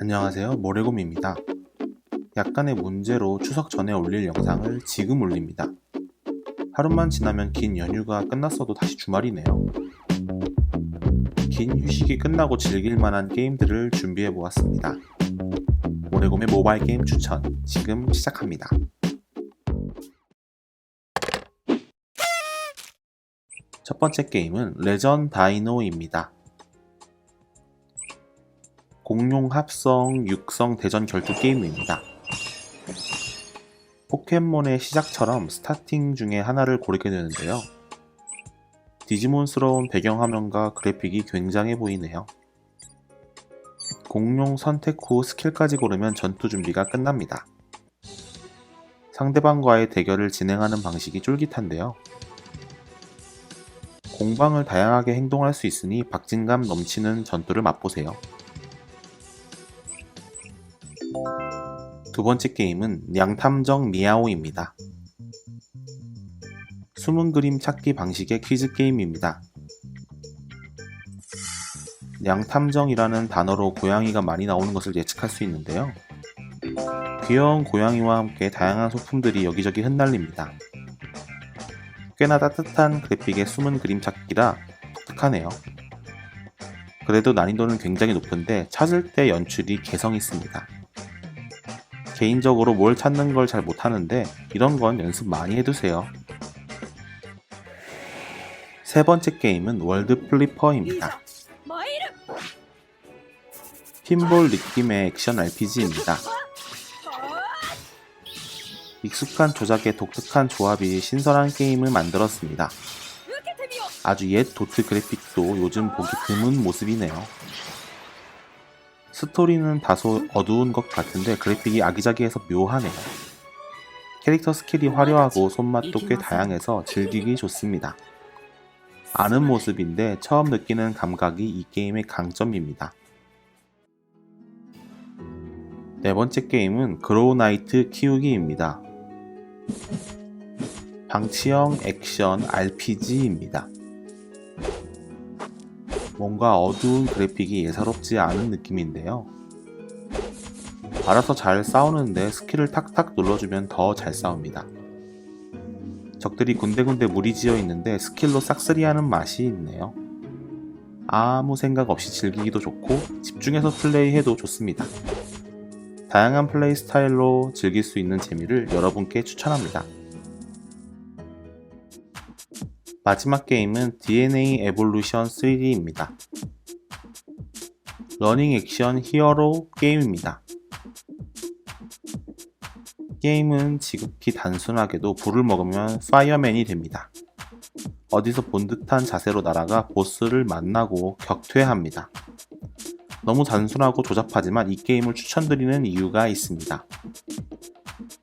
안녕하세요. 모래곰입니다. 약간의 문제로 추석 전에 올릴 영상을 지금 올립니다. 하루만 지나면 긴 연휴가 끝났어도 다시 주말이네요. 긴 휴식이 끝나고 즐길 만한 게임들을 준비해 보았습니다. 모래곰의 모바일 게임 추천 지금 시작합니다. 첫 번째 게임은 레전 다이노입니다 공룡 합성 육성 대전 결투 게임입니다. 포켓몬의 시작처럼 스타팅 중에 하나를 고르게 되는데요. 디지몬스러운 배경화면과 그래픽이 굉장해 보이네요. 공룡 선택 후 스킬까지 고르면 전투 준비가 끝납니다. 상대방과의 대결을 진행하는 방식이 쫄깃한데요. 공방을 다양하게 행동할 수 있으니 박진감 넘치는 전투를 맛보세요. 두 번째 게임은 양탐정 미야오입니다. 숨은 그림 찾기 방식의 퀴즈 게임입니다. 양탐정이라는 단어로 고양이가 많이 나오는 것을 예측할 수 있는데요. 귀여운 고양이와 함께 다양한 소품들이 여기저기 흩날립니다. 꽤나 따뜻한 그래픽의 숨은 그림 찾기라 독특하네요. 그래도 난이도는 굉장히 높은데 찾을 때 연출이 개성 있습니다. 개인적으로 뭘 찾는 걸 잘 못하는데 이런 건 연습 많이 해두세요. 세 번째 게임은 월드 플리퍼입니다. 핀볼 느낌의 액션 RPG입니다. 익숙한 조작의 독특한 조합이 신선한 게임을 만들었습니다. 아주 옛 도트 그래픽도 요즘 보기 드문 모습이네요. 스토리는 다소 어두운 것 같은데 그래픽이 아기자기해서 묘하네요. 캐릭터 스킬이 화려하고 손맛도 꽤 다양해서 즐기기 좋습니다. 아는 모습인데 처음 느끼는 감각이 이 게임의 강점입니다. 네 번째 게임은 그로우 나이트 키우기입니다. 방치형 액션 RPG입니다. 뭔가 어두운 그래픽이 예사롭지 않은 느낌인데요. 알아서 잘 싸우는데 스킬을 탁탁 눌러주면 더 잘 싸웁니다. 적들이 군데군데 무리지어 있는데 스킬로 싹쓸이하는 맛이 있네요. 아무 생각 없이 즐기기도 좋고 집중해서 플레이해도 좋습니다. 다양한 플레이 스타일로 즐길 수 있는 재미를 여러분께 추천합니다. 마지막 게임은 DNA 에볼루션 3D입니다. 러닝 액션 히어로 게임입니다. 게임은 지극히 단순하게도 불을 먹으면 파이어맨이 됩니다. 어디서 본 듯한 자세로 날아가 보스를 만나고 격퇴합니다. 너무 단순하고 조잡하지만 이 게임을 추천드리는 이유가 있습니다.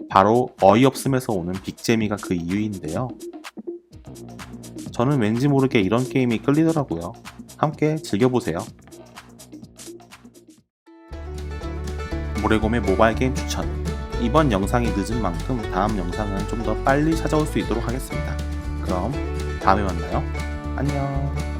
바로 어이없음에서 오는 빅재미가 그 이유인데요. 저는 왠지 모르게 이런 게임이 끌리더라고요. 함께 즐겨보세요. 모래곰의 모바일 게임 추천. 이번 영상이 늦은 만큼 다음 영상은 좀 더 빨리 찾아올 수 있도록 하겠습니다. 그럼 다음에 만나요. 안녕.